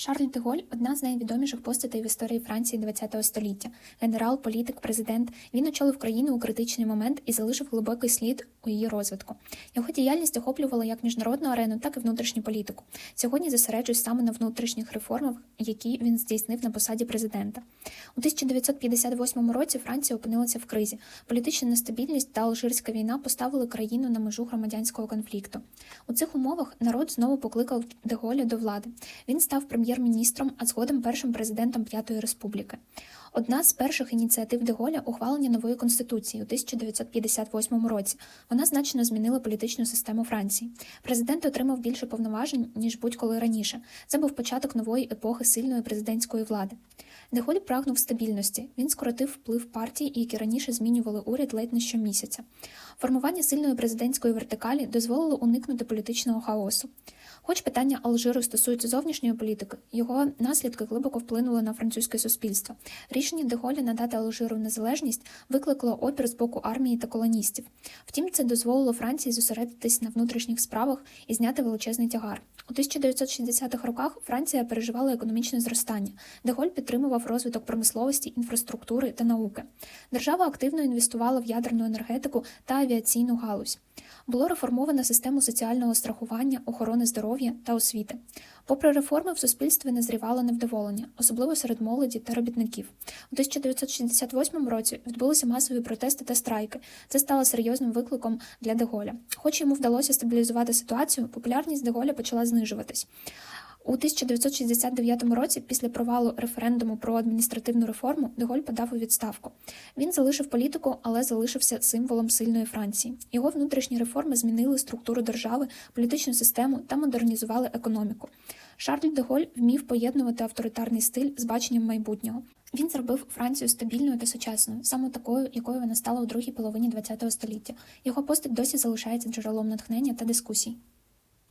Шарль де Голь одна з найвідоміших постатей в історії Франції ХХ століття. Генерал, політик, президент. Він очолив країну у критичний момент і залишив глибокий слід у її розвитку. Його діяльність охоплювала як міжнародну арену, так і внутрішню політику. Сьогодні зосереджуюсь саме на внутрішніх реформах, які він здійснив на посаді президента. У 1958 році Франція опинилася в кризі. Політична нестабільність та Алжирська війна поставили країну на межу громадянського конфлікту. У цих умовах народ знову покликав Деголя до влади. Він став прем'єр-міністром, а згодом першим президентом П'ятої республіки. Одна з перших ініціатив Деголя ухвалення нової конституції у 1958 році. Вона значно змінила політичну систему Франції. Президент отримав більше повноважень ніж будь-коли раніше. Це був початок нової епохи сильної президентської влади. Деголь прагнув стабільності. Він скоротив вплив партій, які раніше змінювали уряд ледь не щомісяця. Формування сильної президентської вертикалі дозволило уникнути політичного хаосу. Хоч питання Алжиру стосується зовнішньої політики, його наслідки глибоко вплинули на французьке суспільство. Рішення Деголя надати Алжиру незалежність викликало опір з боку армії та колоністів. Втім, це дозволило Франції зосередитись на внутрішніх справах і зняти величезний тягар. У 1960-х роках Франція переживала економічне зростання. Деголь підтримував розвиток промисловості, інфраструктури та науки. Держава активно інвестувала в ядерну енергетику та авіаційну галузь. Було реформовано систему соціального страхування, охорони здоров'я та освіти. Попри реформи, в суспільстві назрівало невдоволення, особливо серед молоді та робітників. У 1968 році відбулися масові протести та страйки. Це стало серйозним викликом для Деголя. Хоч йому вдалося стабілізувати ситуацію, популярність Деголя почала знижуватись. У 1969 році, після провалу референдуму про адміністративну реформу, Деголь подав у відставку. Він залишив політику, але залишився символом сильної Франції. Його внутрішні реформи змінили структуру держави, політичну систему та модернізували економіку. Шарль де Голь вмів поєднувати авторитарний стиль з баченням майбутнього. Він зробив Францію стабільною та сучасною, саме такою, якою вона стала у другій половині ХХ століття. Його постать досі залишається джерелом натхнення та дискусій.